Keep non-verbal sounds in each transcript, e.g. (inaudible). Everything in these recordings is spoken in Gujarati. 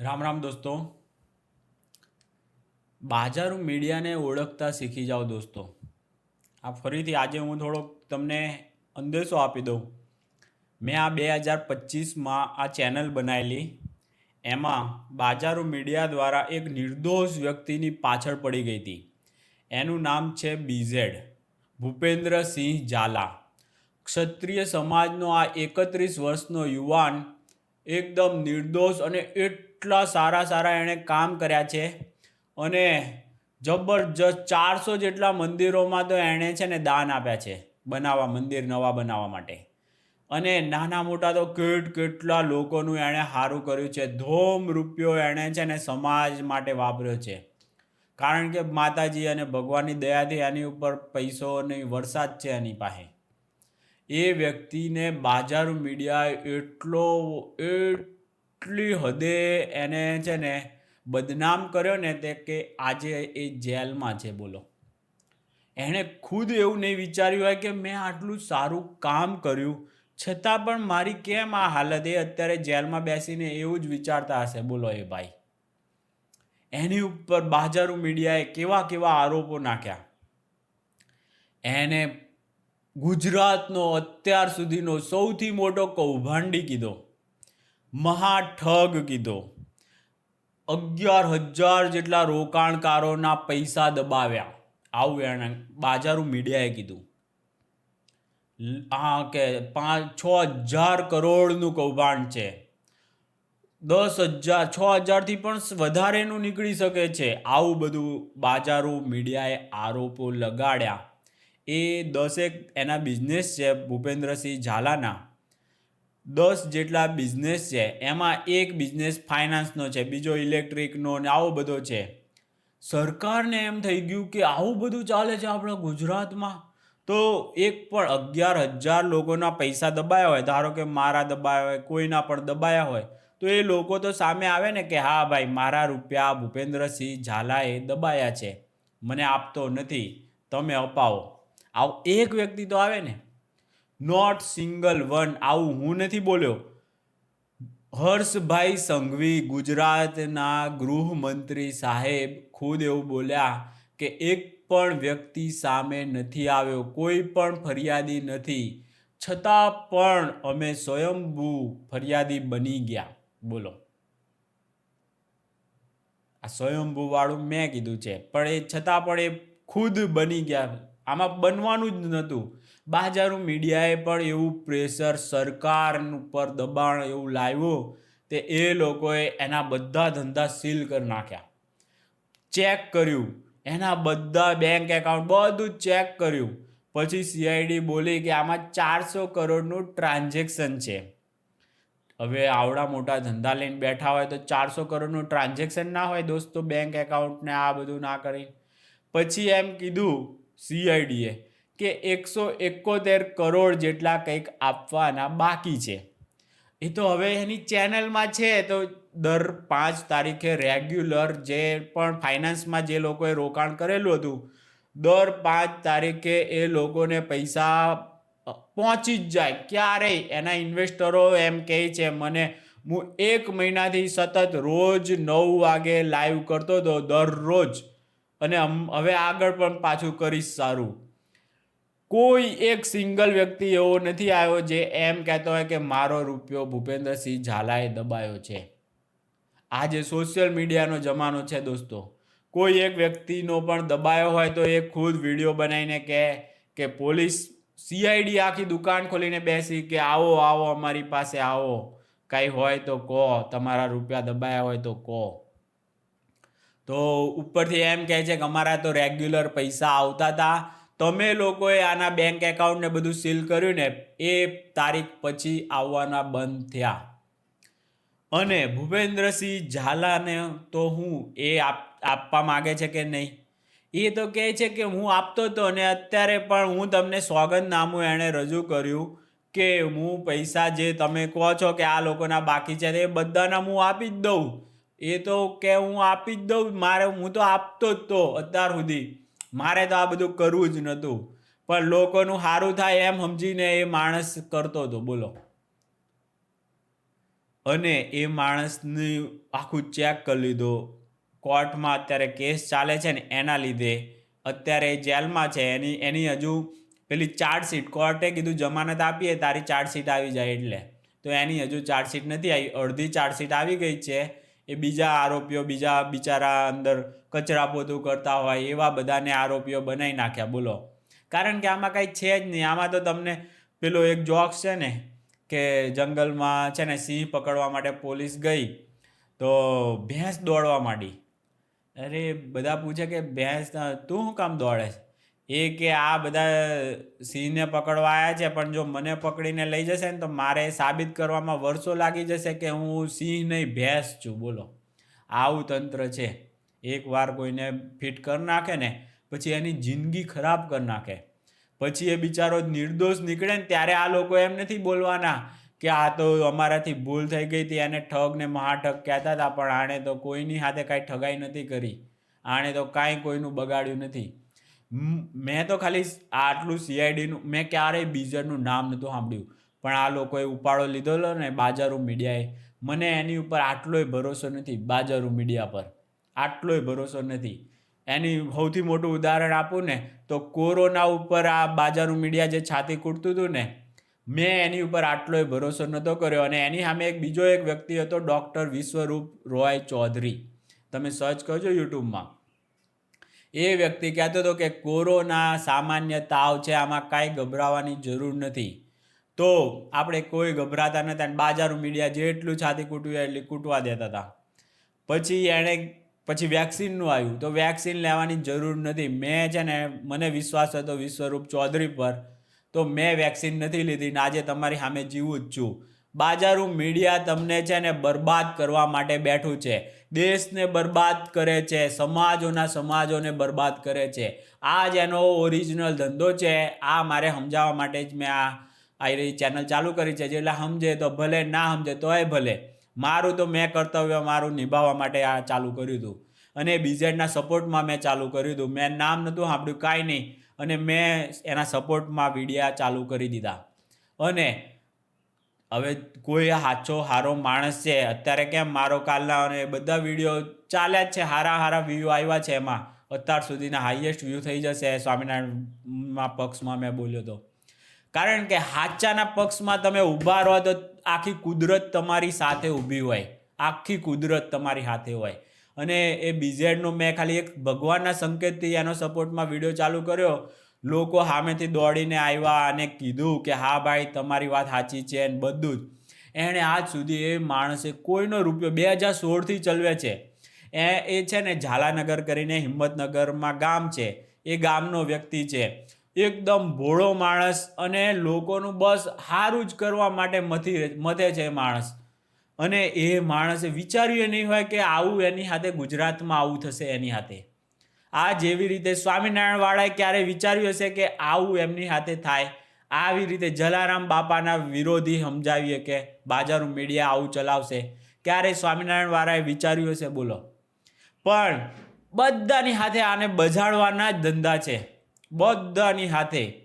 રામ રામ દોસ્તો. બાજારું મીડિયાને ઓળખતા શીખી જાઓ દોસ્તો. આ ફરીથી આજે હું થોડોક તમને અંદેશો આપી દઉં. મેં આ બે હજાર પચીસમાં આ ચેનલ બનાવેલી. એમાં બાજારો મીડિયા દ્વારા એક નિર્દોષ વ્યક્તિની પાછળ પડી ગઈ હતી. એનું નામ છે બીઝેડ, ભૂપેન્દ્રસિંહ ઝાલા. ક્ષત્રિય સમાજનો આ એકત્રીસ વર્ષનો યુવાન એકદમ નિર્દોષ અને એટલા સારા સારા એણે કામ કર્યા છે. અને જબરજસ્ત ચારસો જેટલા મંદિરોમાં તો એણે છે ને દાન આપ્યા છે, બનાવવા, મંદિર નવા બનાવવા માટે. અને નાના મોટા તો કેટ કેટલા લોકોનું એણે સારું કર્યું છે. ધોમ રૂપિયો એણે છે ને સમાજ માટે વાપર્યો છે. કારણ કે માતાજી અને ભગવાનની દયાથી એની ઉપર પૈસોની વરસાદ છે એની પાસે. એ વ્યક્તિને બાજારું મીડિયાએ એટલો એટલી હદે એને છે ને બદનામ કર્યો ને તે કે આજે એ જેલમાં છે, બોલો. એણે ખુદ એવું નહીં વિચાર્યું હોય કે મેં આટલું સારું કામ કર્યું. છતાં પણ મારી કેમ આ હાલત? એ અત્યારે જેલમાં બેસીને એવું જ વિચારતા હશે. બોલો, એ ભાઈ. એની ઉપર બાજારું મીડિયાએ કેવા કેવા આરોપો નાખ્યા. એને ગુજરાતનો અત્યાર સુધીનો સૌથી મોટો કૌભાંડી કીધો. મહાઠગ કીધો. અગિયાર હજાર જેટલા રોકાણકારોના પૈસા દબાવ્યા. આવું એણે બાજારું મીડિયાએ કીધું. હા કે પાંચ, છ હજાર કરોડનું કૌભાંડ છે. દસ હજાર, છ હજારથી પણ વધારેનું નીકળી શકે છે. આવું બધું બાજારું મીડિયાએ આરોપો લગાડ્યા. એ દસેક એના બિઝનેસ છે ભૂપેન્દ્રસિંહ ઝાલાના. દસ જેટલા બિઝનેસ છે, એમાં એક બિઝનેસ ફાઇનાન્સનો છે, બીજો ઇલેક્ટ્રિકનો ને આવો બધો છે. સરકારને એમ થઈ ગયું કે આવું બધું ચાલે છે આપણા ગુજરાતમાં? તો એક પણ અગિયાર હજાર લોકોના પૈસા દબાયા હોય, ધારો કે મારા દબાયા હોય, કોઈના પણ દબાયા હોય, તો એ લોકો તો સામે આવે ને કે હા ભાઈ, મારા રૂપિયા ભૂપેન્દ્રસિંહ ઝાલાએ દબાયા છે. મને આપતો નથી, તમે અપાવો. આવો એક વ્યક્તિ તો આવે ને નોટ સિંગલ વન આવું હું નથી બોલ્યો. હર્ષભાઈ સંઘવી, ગુજરાતના ગૃહમંત્રી સાહેબ ખુદ એવું બોલ્યા કે એક પણ વ્યક્તિ સામે નથી આવ્યો, કોઈ પણ ફરિયાદી નથી. છતાં પણ અમે સ્વયંભૂ ફરિયાદી બની ગયા. બોલો. આ સ્વયંભૂવાળું મેં કીધું છે. પણ એ છતાં પણ એ ખુદ બની ગયા. આમાં બનવાનું જ નહોતું બાજારું મીડિયાએ પણ એવું પ્રેશર સરકાર ઉપર દબાણ એવું લાવ્યું તે એ લોકોએ એના બધા ધંધા સીલ કરી નાખ્યા. ચેક કર્યું. એના બધા બેંક એકાઉન્ટ બધું ચેક કર્યું. પછી સીઆઈડી બોલી કે આમાં ચારસો કરોડનું ટ્રાન્ઝેક્શન છે. હવે આવડા મોટા ધંધા લઈને બેઠા હોય તો ચારસો કરોડનું ટ્રાન્ઝેક્શન ના હોય દોસ્તો, બેંક એકાઉન્ટને આ બધું ના કરી. પછી એમ કીધું સીઆઈડીએ કે એકસો એકોતેર કરોડ જેટલા કંઈક આપવાના બાકી છે. એ તો હવે એની ચેનલમાં છે તો દર પાંચ તારીખે રેગ્યુલર જે પણ ફાઇનાન્સમાં જે લોકોએ રોકાણ કરેલું હતું, દર પાંચ તારીખે એ લોકોને પૈસા પહોંચી જ જાય. ક્યારેય એના ઇન્વેસ્ટરો એમ કહે છે, મને, હું એક મહિનાથી સતત રોજ નવ વાગે લાઈવ કરતો હતો, દરરોજ. અને હવે આગળ પણ પાછું કરીશ સારું. કોઈ એક સિંગલ વ્યક્તિ એવો નથી આવ્યો જે એમ કહેતો હોય કે મારો રૂપિયો ભૂપેન્દ્રસિંહ ઝાલાએ દબાયો છે. આજે સોશિયલ મીડિયાનો જમાનો છે દોસ્તો, કોઈ એક વ્યક્તિનો પણ દબાયો હોય તો એ ખુદ વીડિયો બનાવીને કહે કે પોલીસ સીઆઈડી આખી દુકાન ખોલીને બેસી કે આવો આવો, અમારી પાસે આવો, કાંઈ હોય તો કહો, તમારા રૂપિયા દબાયા હોય તો કહો. તો ઉપરથી એમ કહે છે કે અમારા તો રેગ્યુલર પૈસા આવતા હતા તમે લોકોએ આના બેંક એકાઉન્ટને બધું સીલ કર્યું ને, એ તારીખ પછી આવવાના બંધ થયા. અને ભૂપેન્દ્રસિંહ ઝાલાને તો હું એ આપવા માગે છે કે નહીં? એ તો કહે છે કે હું આપતો હતો અને અત્યારે પણ હું તમને સોગંદનામું એણે રજૂ કર્યું કે હું પૈસા જે તમે કહો છો કે આ લોકોના બાકી છે એ બધાના હું આપી જ દઉં. એ તો કે હું આપી જ દઉં, મારે હું તો આપતો જ તો અત્યાર સુધી. મારે તો આ બધું કરવું જ નહોતું. પણ લોકોનું સારું થાય એમ સમજીને એ માણસ કરતો હતો. બોલો. અને એ માણસની આખું ચેક કરી લીધો. કોર્ટમાં અત્યારે કેસ ચાલે છે ને એના લીધે. અત્યારે જેલમાં છે. એની એની હજુ પેલી ચાર્જશીટ કોર્ટે કીધું, જમાનત આપીએ, તારી ચાર્જશીટ આવી જાય એટલે. તો એની હજુ ચાર્જશીટ નથી આવી. અડધી ચાર્જશીટ આવી ગઈ છે. એ બીજા આરોપીઓ બીજા બિચારા અંદર કચરા પોતું કરતા હોય એવા બધાને આરોપીઓ બનાવી નાખ્યા, બોલો. કારણ કે આમાં કાંઈ છે જ નહીં. આમાં તો તમને પેલો એક જોક્સ છે ને, કે જંગલમાં છે ને સિંહ પકડવા માટે પોલીસ ગઈ, તો ભેંસ દોડવા માંડી. અરે, બધા પૂછે કે ભેંસ, તું શું કામ દોડે છે? એ કે આ બધા સિંહને પકડવા આવ્યા છે, પણ જો મને પકડીને લઈ જશે ને તો મારે સાબિત કરવામાં વર્ષો લાગી જશે કે હું સિંહ નહીં ભેંસ છું. બોલો. આવું તંત્ર છે. એકવાર કોઈને ફિટ કરી નાખે ને, પછી એની જિંદગી ખરાબ કરી નાખે. પછી એ બિચારો નિર્દોષ નીકળે ને ત્યારે આ લોકો એમ નથી બોલવાના કે આ તો અમારાથી ભૂલ થઈ ગઈ હતી, એને ઠગ ને મહાઠગ કહેતા હતા, પણ આણે તો કોઈની હાથે કાંઈ ઠગાઈ નથી કરી. આણે તો કાંઈ કોઈનું બગાડ્યું નથી. મ- તો ખાલી આટલું સીઆઈડીનું મેં ક્યારેય બીજરનું નામ નહોતું સાંભળ્યું. પણ આ લોકોએ ઉપાડો લીધેલો ને બાજારું મીડિયાએ. મને એની ઉપર આટલોય ભરોસો નથી બાજારું મીડિયા પર. આટલોય ભરોસો નથી. એની સૌથી મોટું ઉદાહરણ આપું ને તો કોરોના ઉપર આ બાજારું મીડિયા જે છાતી કૂટતું હતું ને, મેં એની ઉપર આટલોય ભરોસો નહોતો કર્યો અને એની સામે એક બીજો એક વ્યક્તિ હતો ડૉક્ટર વિશ્વરૂપ રોય ચૌધરી. તમે સર્ચ કરજો યુટ્યુબમાં. એ વ્યક્તિ કહેતો હતો કે કોરોના સામાન્ય તાવ છે, આમાં કાંઈ ગભરાવાની જરૂર નથી. તો આપણે કોઈ ગભરાતા નથી અને બાજારું મીડિયા જેટલું છાતી કૂટવી એટલી કૂટવા દેતા હતા. પછી એણે, પછી વેક્સિનનું આવ્યું. તો વેક્સિન લેવાની જરૂર નથી. મેં છે ને, મને વિશ્વાસ હતો વિશ્વરૂપ ચૌધરી પર. તો મેં વેક્સિન નથી લીધી ને આજે તમારી સામે જીવું જ છું. બાજારું મીડિયા તમને છે ને બરબાદ કરવા માટે બેઠું છે. દેશને બરબાદ કરે છે, સમાજોના સમાજોને બરબાદ કરે છે. આ જ એનો ઓરિજિનલ ધંધો છે. આ મારે સમજાવવા માટે જ મેં આ આવી ચેનલ ચાલુ કરી છે. જેટલા સમજે તો ભલે, ના સમજે તોય ભલે. મારું તો મેં કર્તવ્ય મારું નિભાવવા માટે આ ચાલુ કર્યું હતું. અને બીજેડના સપોર્ટમાં મેં ચાલુ કર્યું હતું. મેં નામ નહોતું સાંભળ્યું, કાંઈ નહીં. અને મેં એના સપોર્ટમાં વિડીયા ચાલુ કરી દીધા. અને હવે કોઈ સાચો સારો માણસ છે, અત્યારે કેમ મારો કાલના અને બધા વીડિયો ચાલ્યા જ છે સારા સારા વ્યૂ આવ્યા છે એમાં. અત્યાર સુધીના હાઈએસ્ટ વ્યૂ થઈ જશે સ્વામિનારાયણમાં પક્ષમાં મેં બોલ્યો તો. કારણ કે હાચાના પક્ષમાં તમે ઊભા રહો તો આખી કુદરત તમારી સાથે ઊભી હોય. આખી કુદરત તમારી સાથે હોય. અને એ બીઝેડનો મેં ખાલી એક ભગવાનના સંકેતથી એનો સપોર્ટમાં વીડિયો ચાલુ કર્યો. લોકો સામેથી દોડીને આવ્યા અને કીધું કે, હા ભાઈ, તમારી વાત સાચી છે એને બધું જ. એણે આજ સુધી એ માણસે કોઈનો રૂપિયો બે હજાર સોળથી ચલવે છે. એ એ છે ને ઝાલાનગર કરીને હિંમતનગરમાં ગામ છે. એ ગામનો વ્યક્તિ છે. એકદમ ભોળો માણસ અને લોકોનું બસ સારું જ કરવા માટે મથી મથે છે માણસ. અને એ માણસે વિચાર્યું નહીં હોય કે આવું એની સાથે ગુજરાતમાં આવું થશે એની સાથે. આ જેવી રીતે સ્વામિનારાયણ વાળાએ ક્યારે વિચાર્યું હશે કે આવું એમની સાથે થાય? આવી રીતે જલારામ બાપાના વિરોધી સમજાવીએ કે બાજારું મીડિયા આવું ચલાવશે. ક્યારે સ્વામિનારાયણ વાળાએ વિચાર્યું હશે? બોલો. પણ બધાની હાથે આને બજાડવાના જ ધંધા છે. બધાની હાથે.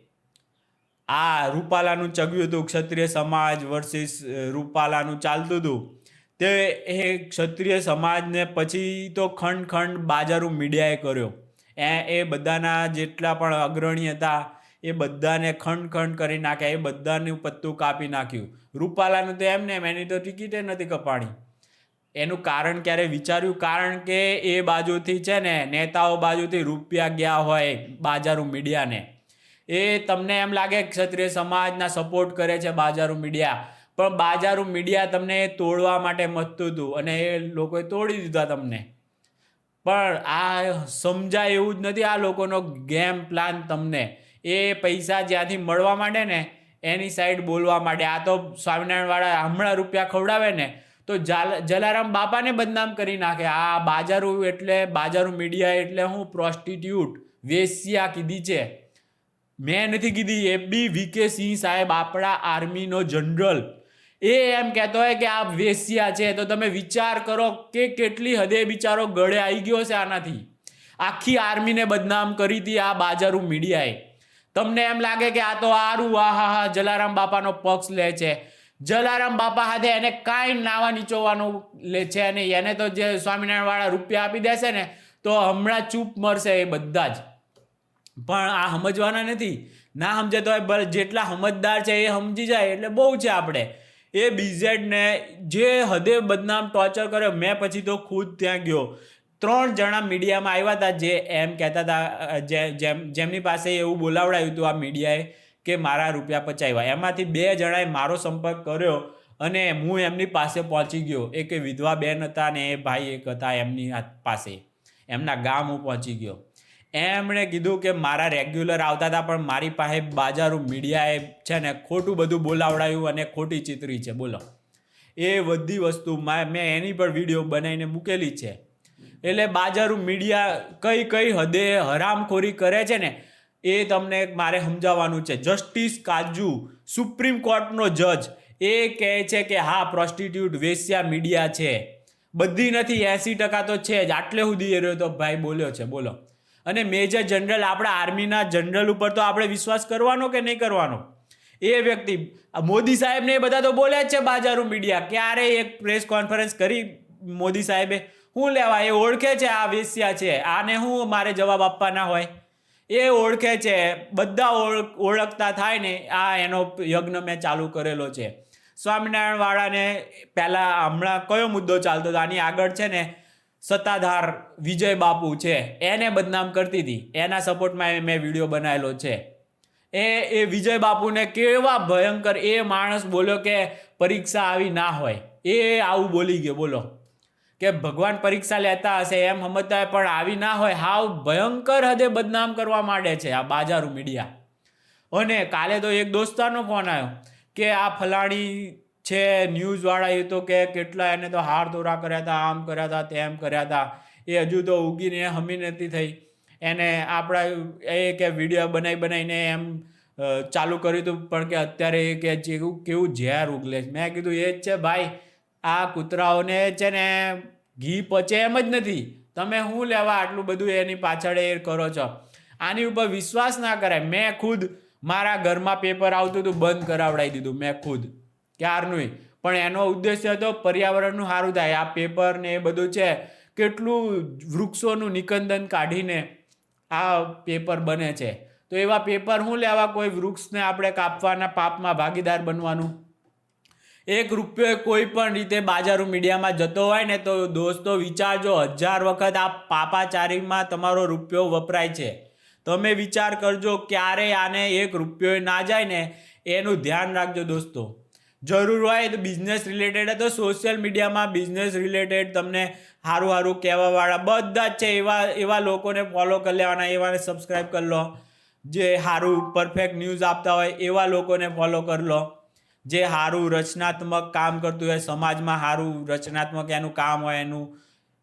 આ રૂપાલાનું ચગ્યું હતું ક્ષત્રિય સમાજ વર્સિસ રૂપાલાનું ચાલતું હતું. તે એ ક્ષત્રિય સમાજને પછી તો ખંડ ખંડ બાજારું મીડિયાએ કર્યો. એ એ બધાના જેટલા પણ અગ્રણી હતા, એ બધાને ખંડ ખંડ કરી નાખ્યા, એ બધાનું પત્તું કાપી નાખ્યું. રૂપાલાનું તો એમને એમ, એની તો ટિકિટે નથી કપાણી. એનું કારણ ક્યારે વિચાર્યું? કારણ કે એ બાજુથી છે ને, નેતાઓ બાજુથી રૂપિયા ગયા હોય બાજારું મીડિયાને. એ તમને એમ લાગે ક્ષત્રિય સમાજના સપોર્ટ કરે છે બાજારું મીડિયા? પણ બાજારું મીડિયા તમને તોડવા માટે મથતું હતું અને એ લોકોએ તોડી દીધા તમને. પણ આ સમજાય એવું જ નથી આ લોકોનો ગેમ પ્લાન તમને. એ પૈસા જ્યાંથી મળવા માંડે ને, એની સાઈડ બોલવા માટે આ તો સ્વામિનારાયણવાળા હમણાં રૂપિયા ખવડાવે ને, તો જાલ, જલારામ બાપાને બદનામ કરી નાખે. આ બાજારું એટલે, બાજારું મીડિયા એટલે હું પ્રોસ્ટિટ્યૂટ વેશ્યા કીધી છે. મેં નથી કીધી, એ બી વીકે સિંહ સાહેબ આપણા આર્મીનો જનરલ એ એમ કહેતો હોય કે આ વેશ્યા છે, તો તમે વિચાર કરો કે કેટલી હદે બિચારો ગળે આવી ગયો છે આનાથી. આખી આર્મીને બદનામ કરી હતી આ બાજારું મીડિયાએ. તમને એમ લાગે કે આ તો આરું આ હા હા જલારામ બાપાનો પક્ષ લે છે. જલારામ બાપા હાથે એને કાંઈ નાવા નીચોવાનું લે છે અને એને તો જે સ્વામિનારાયણવાળા રૂપિયા આપી દેશે ને, તો હમણાં ચૂપ મરશે એ બધા જ. પણ આ સમજવાના નથી. ના સમજે તો જેટલા સમજદાર છે એ સમજી જાય, એટલે બહુ છે આપણે. એ બીઝેડને જે હદે બદનામ ટોર્ચર કર્યો, મેં પછી તો ખુદ ત્યાં ગયો. ત્રણ જણા મીડિયામાં આવ્યા હતા જે એમ કહેતા હતા જેમ, જેમની પાસે એવું બોલાવડાયું હતું આ મીડિયાએ કે મારા રૂપિયા પચાવ્યા એમાંથી બે જણાએ મારો સંપર્ક કર્યો અને હું એમની પાસે પહોંચી ગયો. એક વિધવા બેન હતા ને એ ભાઈ એક હતા એમની પાસે. એમના ગામ હું પહોંચી ગયો. એમણે કીધું કે મારા રેગ્યુલર આવતા હતા, પણ મારી પાસે બાજારું મીડિયાએ છે ને, ખોટું બધું બોલાવડાયું અને ખોટી ચિતરી છે. બોલો. એ બધી વસ્તુ મેં એની પર વીડિયો બનાવીને મૂકેલી છે. એટલે બાજારું મીડિયા કઈ કઈ હદે હરામખોરી કરે છે ને, એ તમને મારે સમજાવવાનું છે. જસ્ટિસ કાજુ, સુપ્રીમ કોર્ટનો જજ, એ કહે છે કે હા પ્રોસ્ટિટ્યૂટ વેશ્યા મીડિયા છે. બધી નથી, એસી ટકા તો છે જ. આટલે સુધી એ રહ્યો તો ભાઈ બોલ્યો છે. બોલો. અને મેજર જનરલ આપણા આર્મીના જનરલ ઉપર તો આપણે વિશ્વાસ કરવાનો કે નહીં કરવાનો? એ વ્યક્તિ, મોદી સાહેબને એ બધા તો બોલ્યા જ છે બાજારું મીડિયા ક્યારે એક પ્રેસ કોન્ફરન્સ કરી મોદી સાહેબે? શું લેવા, એ ઓળખે છે, આ વેસ્યા છે, આને હું મારે જવાબ આપવાના હોય? એ ઓળખે છે, બધા ઓળ- ઓળખતા થાય ને, આ એનો યજ્ઞ મેં ચાલુ કરેલો છે. સ્વામિનારાયણ વાળાને પહેલાં હમણાં કયો મુદ્દો ચાલતો હતો? આની આગળ છે ને સત્તાધાર વિજય બાપુ છે. એને બદનામ કરતી હતી. એના સપોર્ટમાં મેં વીડિયો બનાવેલો છે. એ એ વિજય બાપુને કેવા ભયંકર એ માણસ બોલ્યો કે પરીક્ષા આવી ના હોય. એ આવું બોલી ગયો. બોલો. કે ભગવાન પરીક્ષા લેતા હશે એમ સમજતા હોય પણ આવી ના હોય. હાવ ભયંકર હદે બદનામ કરવા માંડે છે આ બાજારું મીડિયા અને કાલે તો એક દોસ્તારનો ફોન આવ્યો કે આ ફલાણી છે ન્યૂઝવાળા એ તો કે કેટલા એને તો હાર દોરા કર્યા હતા, આમ કર્યા હતા, તેમ કર્યા હતા. એ હજુ તો ઉગીને હમી નથી થઈ. એને આપણા એ કે વીડિયો બનાવી બનાવીને એમ ચાલુ કર્યું હતું, પણ કે અત્યારે એ કે જેવું કેવું ઝેર ઉગલે છે. મેં કીધું, એ જ છે ભાઈ, આ કૂતરાઓને છે ને ઘી પચે એમ જ નથી. તમે શું લેવા આટલું બધું એની પાછળ એ કરો છો? આની ઉપર વિશ્વાસ ના કરાય. મેં ખુદ મારા ઘરમાં પેપર આવતું હતું, બંધ કરાવડાવી દીધું, મેં ખુદ. ક્યારનું પણ એનો ઉદ્દેશ્ય હતો પર્યાવરણનું સારું થાય. આ પેપર ને એ બધું છે. કેટલું વૃક્ષોનું નિકંદન કાઢીને આ પેપર બને છે. તો એવા પેપર શું લેવા કોઈ વૃક્ષને આપણે કાપવાના પાપમાં ભાગીદાર બનવાનું? એક રૂપિયો કોઈ પણ રીતે બાજારું મીડિયામાં જતો હોય ને તો દોસ્તો વિચારજો, હજાર વખત આ પાપાચારીમાં તમારો રૂપિયો વપરાય છે. તમે વિચાર કરજો ક્યારે આને એક રૂપિયો ના જાય ને એનું ધ્યાન રાખજો દોસ્તો. જરૂર હોય તો બિઝનેસ રિલેટેડ તો સોશિયલ મીડિયામાં બિઝનેસ રિલેટેડ તમને સારું સારું કહેવાવાળા બધા જ છે એવા એવા લોકોને ફોલો કરી લેવાના, એવાને સબસ્ક્રાઈબ કરી લો. જે સારું પરફેક્ટ ન્યૂઝ આપતા હોય એવા લોકોને ફોલો કરી લો. જે સારું રચનાત્મક કામ કરતું હોય સમાજમાં સારું રચનાત્મક એનું કામ હોય એનું,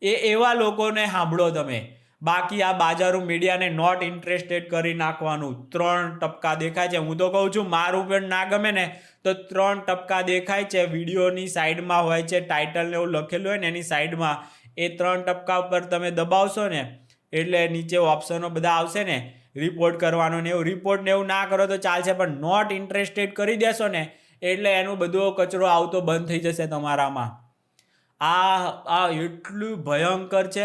એ એવા લોકોને સાંભળો તમે. બાકી આ બાજારું મીડિયાને નોટ ઇન્ટરેસ્ટેડ કરી નાખવાનું. ત્રણ ટપકા દેખાય છે. હું તો કહું છું, મારું પણ ના ગમે ને, તો ત્રણ ટપકા દેખાય છે. વિડીયોની સાઈડમાં હોય છે ટાઇટલને એવું લખેલું હોય ને, એની સાઈડમાં એ ત્રણ ટપકા ઉપર તમે દબાવશો ને, એટલે નીચે ઓપ્શનો બધા આવશે ને રિપોર્ટ કરવાનો ને એવું. રિપોર્ટ ને એવું ના કરો તો ચાલશે, પણ નોટ ઇન્ટરેસ્ટેડ કરી દેશો ને, એટલે એનું બધો કચરો આવતો બંધ થઈ જશે તમારામાં. આ આ એટલું ભયંકર છે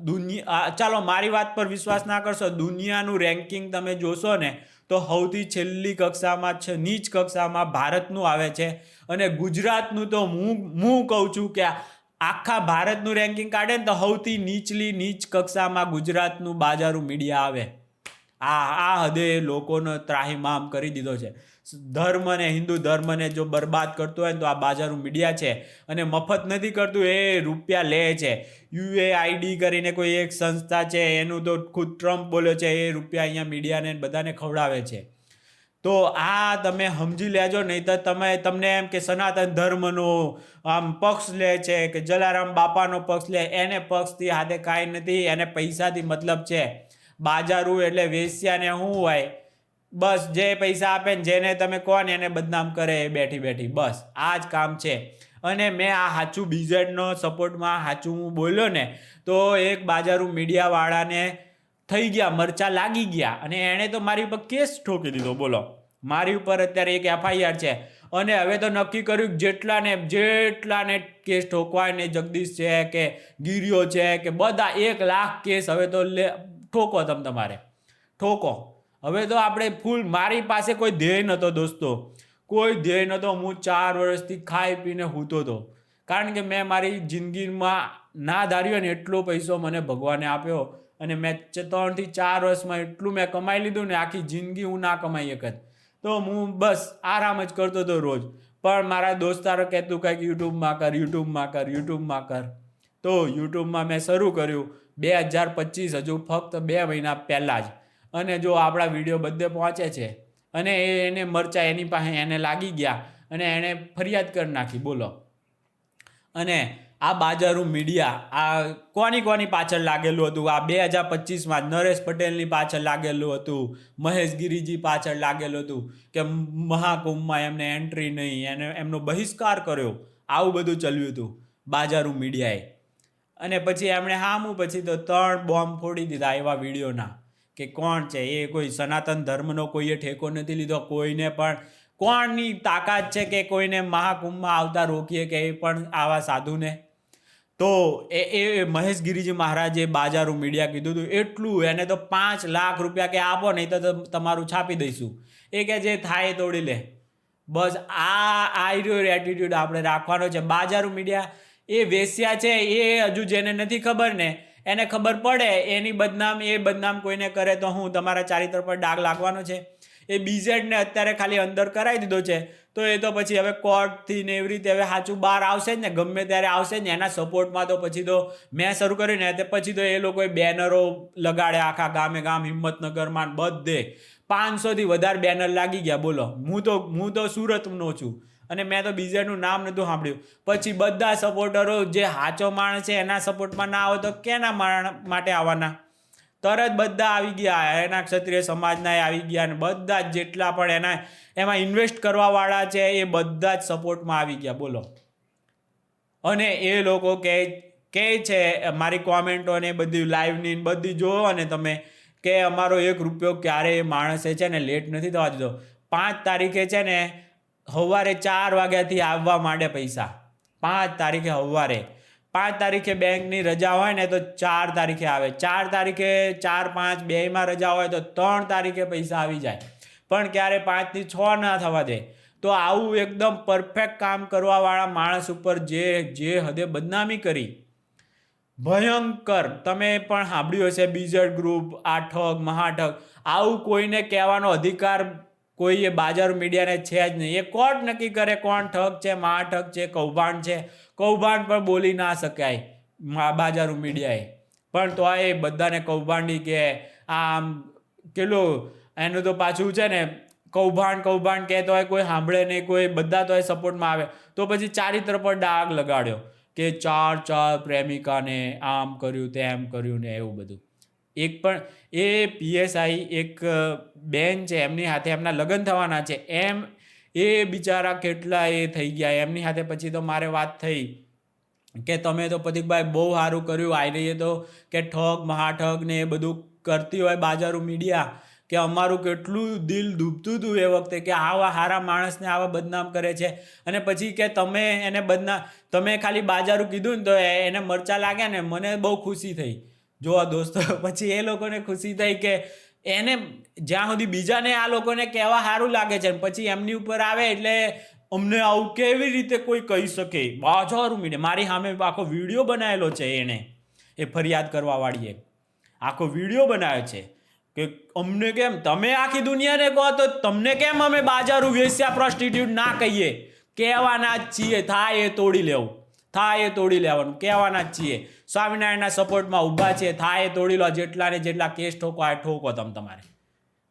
દુનિયા ચાલો મારી વાત પર વિશ્વાસ ના કરશો, દુનિયાનું રેન્કિંગ તમે જોશો ને, તો સૌથી છેલ્લી કક્ષામાં છે, નીચ કક્ષામાં ભારતનું આવે છે. અને ગુજરાતનું તો હું હું કહું છું કે આખા ભારતનું રેન્કિંગ કાઢે ને તો સૌથી નીચલી નીચ કક્ષામાં ગુજરાતનું બાજારું મીડિયા આવે. આ આ હદે લોકોનો ત્રાહિમામ કરી દીધો છે. ધર્મને હિન્દુ ધર્મને જો બરબાદ કરતું હોય તો આ બાજારું મીડિયા છે અને મફત નથી કરતું, એ રૂપિયા લે છે. યુએઆઈડી કરીને કોઈ એક સંસ્થા છે, એનું તો ખુદ ટ્રમ્પ બોલ્યો છે, એ રૂપિયા અહીંયા મીડિયાને બધાને ખવડાવે છે. તો આ તમે સમજી લેજો નહીં તો તમે, તમને એમ કે સનાતન ધર્મનો આમ પક્ષ લે છે કે જલારામ બાપાનો પક્ષ લે, એને પક્ષથી હાથે કાંઈ નથી, એને પૈસાથી મતલબ છે. બાજારું એટલે વેશ્યાને શું હોય બસ જે પૈસા આપે ને જેને તમે કહો ને એને બદનામ કરે એ બેઠી બેઠી. બસ, આ જ કામ છે. અને મેં આ સાચું બીઝેડનો સપોર્ટમાં સાચું હું બોલ્યો ને, તો એક બાજારું મીડિયાવાળાને થઈ ગયા, મરચા લાગી ગયા અને એણે તો મારી ઉપર કેસ ઠોકી દીધો. બોલો, મારી ઉપર અત્યારે એક એફઆઈઆર છે અને હવે તો નક્કી કર્યું જેટલાને જેટલાને કેસ ઠોકવાય ને જગદીશ છે કે ગીરીઓ છે કે બધા એક લાખ કેસ હવે તો લે, ઠોકો તમે તમારે. ઠોકો. હવે તો આપણે ફૂલ મારી પાસે કોઈ ધ્યેય નહોતો દોસ્તો. કોઈ ધ્યેય નહોતો હું ચાર વર્ષથી ખાઈ પીને હૂતો હતો. કારણ કે મેં મારી જિંદગીમાં ના ધાર્યો ને એટલો પૈસો મને ભગવાને આપ્યો અને મેં ત્રણથી ચાર વર્ષમાં એટલું મેં કમાઈ લીધું ને આખી જિંદગી હું ના કમાઈ શકત. તો હું બસ આરામ જ કરતો હતો રોજ. પણ મારા દોસ્તારો કહેતું કંઈક યુટ્યુબમાં કર યુટ્યુબમાં કર યુટ્યુબમાં કર. તો યુટ્યુબમાં મેં શરૂ કર્યું બે હજાર પચીસ હજુ ફક્ત બે મહિના પહેલાં જ. અને જો આપણા વીડિયો બધે પહોંચે છે, અને એ એને મરચા એની પાસે એને લાગી ગયા, અને એણે ફરિયાદ કરી નાખી, બોલો. અને આ બાજારું મીડિયા, આ કોની કોની પાછળ લાગેલું હતું? આ બે હજાર પચીસમાં નરેશ પટેલની પાછળ લાગેલું હતું, મહેશ ગિરીજી પાછળ લાગેલું હતું, કે મહાકુંભમાં એમને એન્ટ્રી નહીં, એને, એમનો બહિષ્કાર કર્યો. આવું બધું ચલ્યું હતું બાજારું મીડિયાએ. અને પછી એમણે હામું, પછી તો ત્રણ બોમ્બ ફોડી દીધા એવા વિડીયોના. કે કોણ છે? એ કોઈ સનાતન ધર્મનો કોઈએ ઠેકો નથી લીધો, કોઈને પણ. કોણની તાકાત છે કે કોઈને મહાકુંભમાં આવતા રોકીએ કે એ પણ આવા સાધુને? તો એ એ મહેશ ગિરીજી મહારાજે બાજારું મીડિયા કીધું હતું, એટલું એને તો પાંચ લાખ રૂપિયા કે આપો, નહીં તો તમારું છાપી દઈશું. એ કે જે થાય એ તોડી લે. બસ આ આયરો એટીટ્યૂડ આપણે રાખવાનો છે. બાજારું મીડિયા એ વેસ્યા છે, એ હજુ જેને નથી ખબર ને એને ખબર પડે એની બદનામ, એ બદનામ કોઈને કરે તો હું તમારા ચારિત્ર પર ડાઘ લાગવાનો છે? એ બીઝેડને અત્યારે ખાલી અંદર કરાવી દીધો છે. તો એ તો પછી હવે કોર્ટથી ને એવી રીતે હવે સાચું બહાર આવશે જ ને, ગમે ત્યારે આવશે ને, એના સપોર્ટમાં તો પછી તો મેં શરૂ કર્યું ને તે પછી તો એ લોકોએ બેનરો લગાડે આખા ગામે ગામ, હિંમતનગરમાં બધે. પાંચસોથી વધારે બેનર લાગી ગયા, બોલો. હું તો હું તો સુરતનો છું. અને મેં તો બીજાનું નામ નહોતું સાંભળ્યું. પછી બધા સપોર્ટરો જે સાચો માણસ છે, એના સપોર્ટમાં ના આવે તો કેના માટે આવવાના? તરત બધા આવી ગયા, એના ક્ષત્રિય સમાજના આવી ગયા અને બધા જ જેટલા પણ એના, એમાં ઇન્વેસ્ટ કરવાવાળા છે એ બધા જ સપોર્ટમાં આવી ગયા. બોલો. અને એ લોકો કે કહે છે, મારી કોમેન્ટોને બધી લાઈવની બધી જોવો અને તમે કે અમારો એક રૂપિયો ક્યારે એ માણસે છે ને લેટ નથી થવા દીધો. પાંચ તારીખે છે ને સવારે ચાર વાગ્યાથી આવવા માંડે પૈસા. પાંચ તારીખે સવારે પાંચ તારીખે બેંકની રજા હોય ને તો ચાર તારીખે આવે. ચાર તારીખે ચાર, પાંચ બેમાં રજા હોય તો ત્રણ તારીખે પૈસા આવી જાય. પણ ક્યારે પાંચથી છ ના થવા દે, તો આવું એકદમ પરફેક્ટ કામ કરવાવાળા માણસ ઉપર જે જે હદે બદનામી કરી. ભયંકર. તમે પણ સાંભળ્યું હશે બીજડ ગ્રુપ, આઠક, મહાઠક. આવું કોઈને કહેવાનો અધિકાર કોઈએ બાજાર મીડિયાને છે જ નહીં. એ કોર્ટ નક્કી કરે કોણ ઠગ છે, મા ઠગ છે, કૌભાંડ છે? કૌભાંડ પણ બોલી ના શકાય બાજારું મીડિયાએ. પણ તો એ બધાને કૌભાંડી કે આમ કેટલું એનું તો પાછું છે ને, કૌભાંડ કૌભાંડ કહેતો હોય કોઈ સાંભળે નહીં, કોઈ બધા તો સપોર્ટમાં આવે. તો પછી ચારિત્ર પર ડાઘ લગાડ્યો કે ચાર ચાર પ્રેમિકાને આમ કર્યું તેમ કર્યું ને એવું બધું. એક પણ, એ પીએસઆઈ એક બેન છે, એમની સાથે એમના લગ્ન થવાના છે. એમ, એ બિચારા કેટલા એ થઈ ગયા. એમની સાથે પછી તો મારે વાત થઈ કે તમે તો પ્રતિકભાઈ બહુ સારું કર્યું. રહીએ તો કે ઠગ, મહાઠગ ને એ બધું કરતી હોય બાજારું મીડિયા કે અમારું કેટલું દિલ ડૂબતું હતું એ વખતે કે આવા સારા માણસને આવા બદનામ કરે છે. અને પછી કે તમે એને બદનામ તમે ખાલી બાજારું કીધું ને તો એને મરચા લાગ્યા ને મને બહુ ખુશી થઈ. જો દોસ્તો, (laughs) પછી એ લોકોને ખુશી થઈ કે એને જ્યાં સુધી બીજાને આ લોકોને કહેવા સારું લાગે છે પછી એમની ઉપર આવે એટલે અમને આવું કેવી રીતે કોઈ કહી શકે? બાજારું મીડે. મારી સામે આખો વીડિયો બનાવેલો છે એણે, એ ફરિયાદ કરવા વાળીએ. આખો વીડિયો બનાવ્યો છે કે અમને કેમ? તમે આખી દુનિયાને કહો તો તમને કેમ અમે બાજારું વેશ્યા પ્રોસ્ટિટ્યુટ ના કહીએ? કહેવાના જ છીએ, થાય એ તોડી લેવું. થાય તોડી લેવાનું, કહેવાના જ છીએ. સ્વામિનારાયણના સપોર્ટમાં ઊભા છે થાય તોડી લો, જેટલા ને જેટલા કેસ ઠોકો, આ ઠોકો તમ તમારે.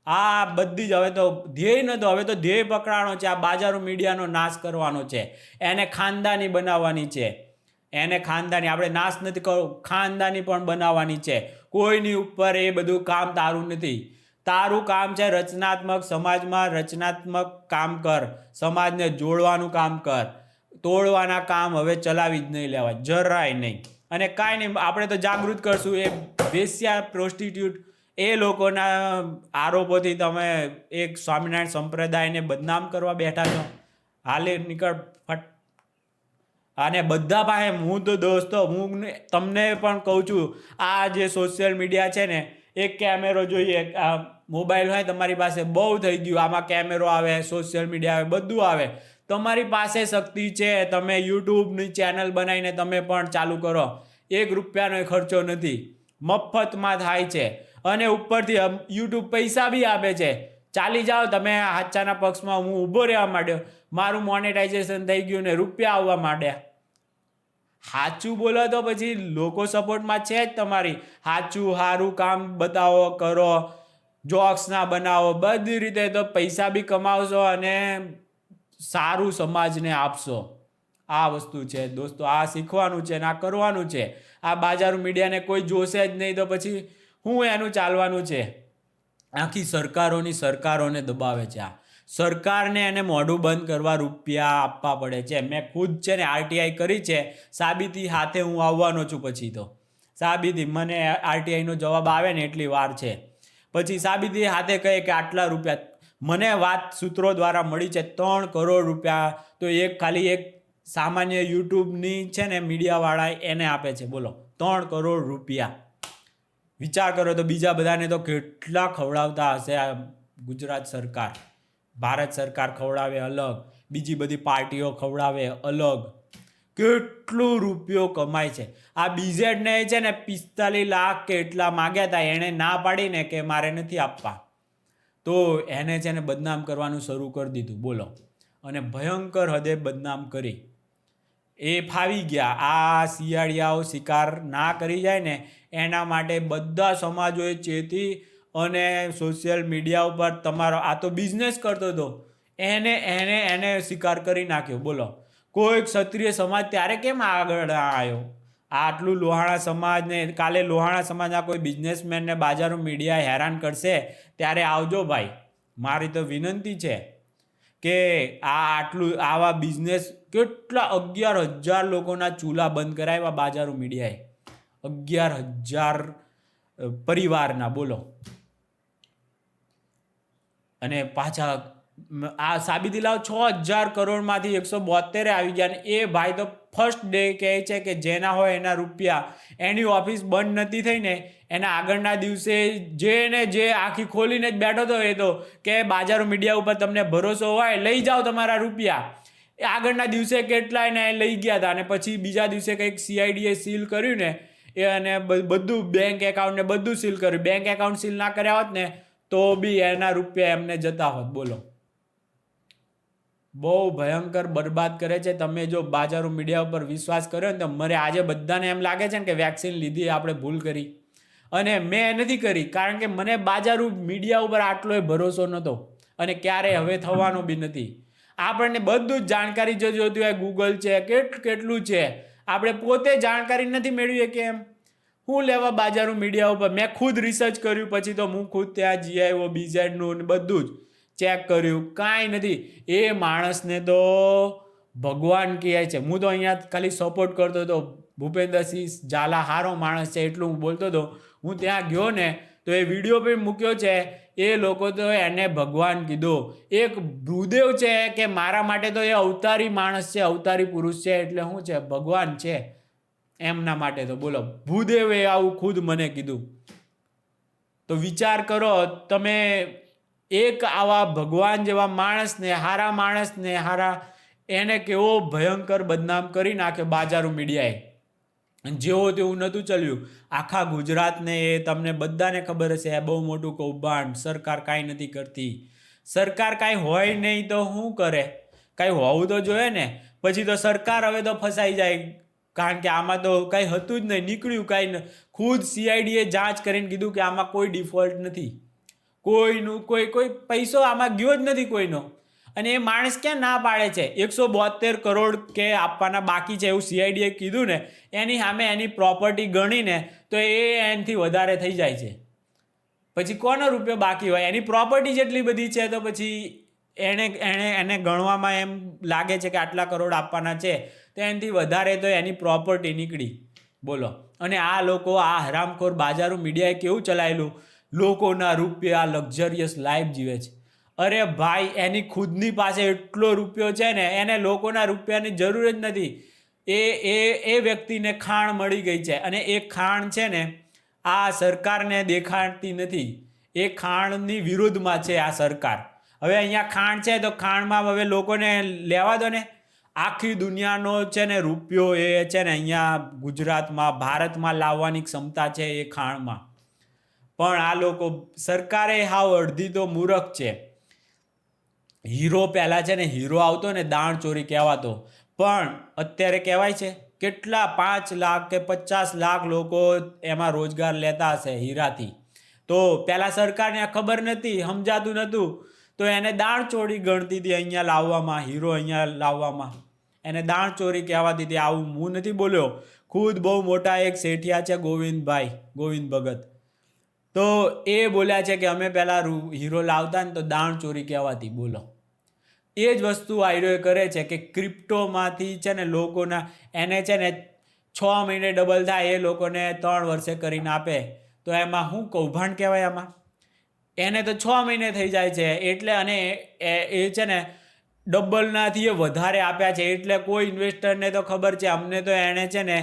આ બધી જ હવે તો ધ્યેય નતો હવે તો ધ્યેય પકડાનો છે, આ બાજારો મીડિયાનો નાશ કરવાનો છે. એને ખાનદાની બનાવવાની છે. એને ખાનદાની, આપણે નાશ નથી કરવો ખાનદાની પણ બનાવવાની છે. કોઈની ઉપર એ બધું કામ તારું નથી. તારું કામ છે રચનાત્મક સમાજમાં રચનાત્મક કામ કર, સમાજને જોડવાનું કામ કર. તોડવાના કામ હવે ચલાવી જ નહીં લેવા જરાય નહીં. અને કાંઈ નહીં, આપણે તો જાગૃત કરશું, એ વેશ્યા પ્રોસ્ટિટ્યૂટ એ લોકોના આરોપોથી તમે એક સ્વામિનારાયણ સંપ્રદાયને બદનામ કરવા બેઠા છો. હાલે નીકળ, ફટ. અને બધા પાસે, હું તો દોસ્તો, હું તમને પણ કહું છું, આ જે સોશિયલ મીડિયા છે ને, એક કેમેરો જોઈએ મોબાઈલ હોય તમારી પાસે બહુ થઈ ગયું, આમાં કેમેરો આવે સોશિયલ મીડિયા આવે, બધું આવે. તમારી પાસે શક્તિ છે, તમે યુટ્યુબની ચેનલ બનાવીને તમે પણ ચાલુ કરો. એક રૂપિયાનો ખર્ચો નથી. મફતમાં થાય છે. અને ઉપરથી યુટ્યુબ પૈસા બી આપે છે. ચાલી જાઓ તમે હાચાના પક્ષમાં, હું ઊભો રહેવા માંડ્યો. મારું મોનેટાઇઝેશન થઈ ગયું ને રૂપિયા આવવા માંડ્યા. સાચું બોલો તો પછી લોકો સપોર્ટમાં છે જ તમારી. સાચું સારું કામ બતાવો, કરો. જોક્સના બનાવો. બધી રીતે તો પૈસા બી કમાવશો અને સારું સમાજને આપશો. આ વસ્તુ છે. દોસ્તો, આ શીખવાનું છે ને આ કરવાનું છે. આ બાજાર મીડિયાને કોઈ જોશે જ નહીં તો પછી હું એનું ચાલવાનું છે? આખી સરકારોની સરકારોને દબાવે છે આ. સરકારને એને મોઢું બંધ કરવા રૂપિયા આપવા પડે છે. મેં ખુદ છે ને આરટીઆઈ કરી છે. સાબિતી હાથે હું આવવાનો છું પછી તો. સાબિતી, મને આરટીઆઈનો જવાબ આવે ને એટલી વાર છે. પછી સાબિતી હાથે કહે કે આટલા રૂપિયા મને વાત સૂત્રો દ્વારા મળી છે ત્રણ કરોડ રૂપિયા. તો એક ખાલી એક સામાન્ય યુટ્યુબની છે ને મીડિયાવાળા એને આપે છે. બોલો, ત્રણ કરોડ રૂપિયા. વિચાર કરો તો બીજા બધાને તો કેટલા ખવડાવતા હશે આ ગુજરાત સરકાર. ભારત સરકાર ખવડાવે અલગ, બીજી બધી પાર્ટીઓ ખવડાવે અલગ. કેટલું રૂપિયો કમાય છે. આ બીઝેડને છે ને પિસ્તાલીસ લાખ કે એટલા માગ્યા હતા એણે ના પાડીને કે મારે નથી આપવા. તો એને છે ને બદનામ કરવાનું શરૂ કરી દીધું. બોલો. અને ભયંકર હદે બદનામ કરી. એ ફાવી ગયા. આ શિયાળિયાઓ શિકાર ના કરી જાય ને, એના માટે બધા સમાજોએ ચેતી અને સોશિયલ મીડિયા ઉપર તમારો, આ તો બિઝનેસ કરતો હતો. એને એને એને શિકાર કરી નાખ્યો. બોલો. કોઈ ક્ષત્રિય સમાજ ત્યારે કેમ આગળ આવ્યો? આટલું લોહાણા સમાજને, કાલે લોહાણા સમાજના કોઈ બિઝનેસમેનને બાજારો મીડિયા હેરાન કરશે, ત્યારે આવજો ભાઈ. મારી તો વિનંતી છે કે આ આટલું, આવા બિઝનેસ કેટલા અગિયાર હજાર લોકોના ચૂલા બંધ કરાવ્યા બાજારો મીડિયાએ અગિયાર હજાર પરિવારના, બોલો. અને પાછા આ સાબિતી લાવ છ હજાર કરોડમાંથી એકસો બોતેરે આવી ગયા અને એ ભાઈ તો ફર્સ્ટ ડે કહે છે કે જેના હોય એના રૂપિયા. એની ઓફિસ બંધ નથી થઈ ને એના આગળના દિવસે જેને જે આખી ખોલીને જ બેઠો હતો એ તો કે બાજારો મીડિયા ઉપર તમને ભરોસો હોય લઈ જાઓ તમારા રૂપિયા. એ આગળના દિવસે કેટલાય ને લઈ ગયા હતા અને પછી બીજા દિવસે કંઈક સીઆઈડીએ સીલ કર્યું ને, એ અને બધું બેંક એકાઉન્ટને બધું સીલ કર્યું. બેંક એકાઉન્ટ સીલ ના કર્યા હોત ને તો બી એના રૂપિયા એમને જતા હોત. બોલો. બહુ ભયંકર બરબાદ કરે છે. તમે જો બાજારો મીડિયા ઉપર વિશ્વાસ કર્યો ને તો મને આજે બધાને એમ લાગે છે ને કે વેક્સિન લીધી આપણે ભૂલ કરી. અને મેં નથી કરી કારણ કે મને બાજારો મીડિયા ઉપર આટલો ભરોસો નહોતો અને ક્યારે હવે થવાનો બી નથી. આપણને બધું જ જાણકારી જો જોતી હોય ગૂગલ છે, કેટ, કેટલું છે, આપણે પોતે જાણકારી નથી મેળવીએ કેમ હું લેવા બાજારો મીડિયા ઉપર? મેં ખુદ રિસર્ચ કર્યું, પછી તો હું ખુદ ત્યાં જીઆઈઓ બીઝેડનું બધું જ. ચેક કર્યું. કાંઈ નથી. એ માણસને તો ભગવાન કહે છે. હું તો અહીંયા ખાલી સપોર્ટ કરતો હતો. ભૂપેન્દ્રસિંહ ઝાલા હારો માણસ છે એટલું હું બોલતો હતો. હું ત્યાં ગયો ને તો એ વીડિયો પણ મૂક્યો છે. એ લોકો તો એને ભગવાન કીધો. એક ભૂદેવ છે કે મારા માટે તો એ અવતારી માણસ છે, અવતારી પુરુષ છે એટલે શું છે, ભગવાન છે. એમના માટે તો બોલો. ભૂદેવે આવું ખુદ મને કીધું. તો વિચાર કરો, તમે એક આવા ભગવાન જેવા માણસને હારા માણસને હારા, એને કેવો ભયંકર બદનામ કરી નાખ્યો બાજારો મીડિયાએ. જેવો તેવું નહોતું ચલ્યું, આખા ગુજરાતને એ તમને બધાને ખબર હશે, આ બહુ મોટું કૌભાંડ, સરકાર કાંઈ નથી કરતી. સરકાર કાંઈ હોય નહીં તો શું કરે? કાંઈ હોવું તો જોઈએ ને? પછી તો સરકાર હવે તો ફસાઈ જાય, કારણ કે આમાં તો કાંઈ હતું જ નહીં, નીકળ્યું કાંઈ ખુદ સીઆઈડીએ જાંચ કરીને કીધું કે આમાં કોઈ ડિફોલ્ટ નથી. કોઈનું, કોઈ કોઈ પૈસો આમાં ગયો જ નથી કોઈનો. અને એ માણસ ક્યાં ના પાડે છે? એકસો બોતેર કરોડ કે આપવાના બાકી છે એવું સીઆઈડીએ કીધું ને, એની સામે એની પ્રોપર્ટી ગણીને તો એ એનથી વધારે થઈ જાય છે. પછી કોનો રૂપિયો બાકી હોય? એની પ્રોપર્ટી જેટલી બધી છે તો પછી એણે એણે એને ગણવામાં એમ લાગે છે કે આટલા કરોડ આપવાના છે, તો એનાથી વધારે તો એની પ્રોપર્ટી નીકળી. બોલો. અને આ લોકો આ હરામખોર બાજારું મીડિયાએ કેવું ચલાવેલું લોકોના રૂપિયા લક્ઝરિયસ લાઈફ જીવે છે. અરે ભાઈ, એની ખુદની પાસે એટલો રૂપિયો છે ને, એને લોકોના રૂપિયાની જરૂર જ નથી. એ એ એ વ્યક્તિને ખાણ મળી ગઈ છે અને એ ખાણ છે ને, આ સરકારને દેખાડતી નથી. એ ખાણની વિરુદ્ધમાં છે આ સરકાર. હવે અહીંયા ખાણ છે તો ખાણમાં હવે લોકોને લેવા દો ને. આખી દુનિયાનો છે ને રૂપિયો એ છે ને અહીંયા ગુજરાતમાં, ભારતમાં લાવવાની ક્ષમતા છે એ ખાણમાં. પણ આ લોકો સરકારે હાવ અડધી તો મૂરખ છે. હીરો પહેલાં છે ને હીરો આવતો ને દાણ ચોરી કહેવાતો. પણ અત્યારે કહેવાય છે કેટલા પાંચ લાખ કે પચાસ લાખ લોકો એમાં રોજગાર લેતા હશે હીરાથી. તો પહેલાં સરકારને આ ખબર નથી સમજાતું નહોતું. તો એને દાણ ચોરી ગણતી હતી અહીંયા લાવવામાં, હીરો અહીંયા લાવવામાં. એને દાણ ચોરી કહેવાતી હતી. આવું હું નથી બોલ્યો. ખુદ બહુ મોટા એક શેઠિયા છે ગોવિંદભાઈ, ગોવિંદ ભગત. તો એ બોલ્યા છે કે અમે પહેલાં હીરો લાવતા ને તો દાણ ચોરી કહેવાતી, બોલો. એ જ વસ્તુ આઈરોએ કરે છે કે ક્રિપ્ટોમાંથી છે ને લોકોના, એને છે ને છ મહિને ડબલ થાય, એ લોકોને ત્રણ વર્ષે કરીને આપે. તો એમાં શું કૌભાંડ કહેવાય આમાં? એને તો છ મહિને થઈ જાય છે, એટલે અને એ એ છે ને ડબલનાથી એ વધારે આપ્યા છે, એટલે કોઈ ઇન્વેસ્ટરને તો ખબર છે, અમને તો એણે છે ને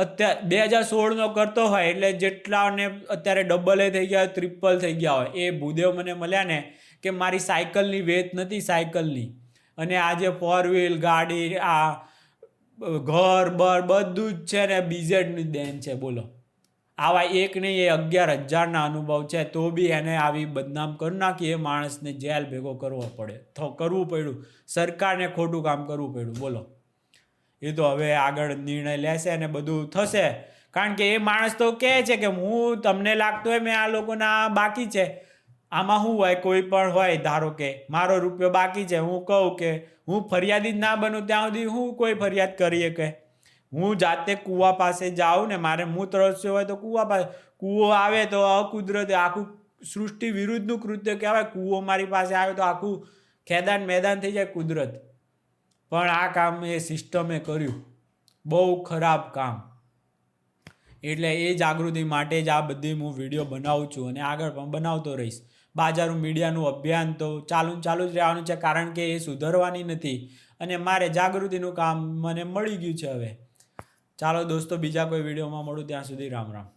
અત્યારે બે હજાર સોળનો કરતો હોય એટલે જેટલાને અત્યારે ડબલે થઈ ગયા હોય ટ્રિપલ થઈ ગયા હોય. એ ભૂદેવ મને મળ્યા ને કે મારી સાયકલની વેત નથી સાયકલની. અને આજે ફોર વ્હીલ ગાડી, આ ઘર, બર બધું જ છે ને બીઝેડની દેન છે, બોલો. આવા એક નહીં, એ અગિયાર હજારના અનુભવ છે, તો બી એને આવી બદનામ કરી નાખી. એ માણસને જેલ ભેગો કરવો પડે. તો કરવું પડ્યું. સરકારને ખોટું કામ કરવું પડ્યું. બોલો. એ તો હવે આગળ નિર્ણય લેશે ને બધું થશે. કારણ કે એ માણસ તો કહે છે કે હું તમને લાગતું હોય મેં આ લોકોના બાકી છે. આમાં શું હોય? કોઈ પણ હોય, ધારો કે મારો રૂપિયો બાકી છે, હું કહું કે હું ફરિયાદી જ ના બનું ત્યાં સુધી હું કોઈ ફરિયાદ કરીએ કે હું જાતે કૂવા પાસે જાઉં ને મારે મૂત્ર તરસ્યો હોય તો કૂવા પાસે, કૂવો આવે તો અકુદરતે આખું સૃષ્ટિ વિરુદ્ધનું કૃત્ય કહેવાય. કૂવો મારી પાસે આવે તો આખું ખેદાન મેદાન થઈ જાય કુદરત. પણ આ કામ એ સિસ્ટમે કર્યું. બહુ ખરાબ કામ. એટલે એ જાગૃતિ માટે જ આ બધી હું વીડિયો બનાવું છું અને આગળ પણ બનાવતો રહીશ. બાજારું મીડિયાનું અભિયાન તો ચાલુ ચાલુ જ રહેવાનું છે કારણ કે એ સુધરવાની નથી અને મારે જાગૃતિનું કામ મને મળી ગયું છે હવે. ચાલો દોસ્તો, બીજા કોઈ વિડીયોમાં મળું ત્યાં સુધી રામ રામ.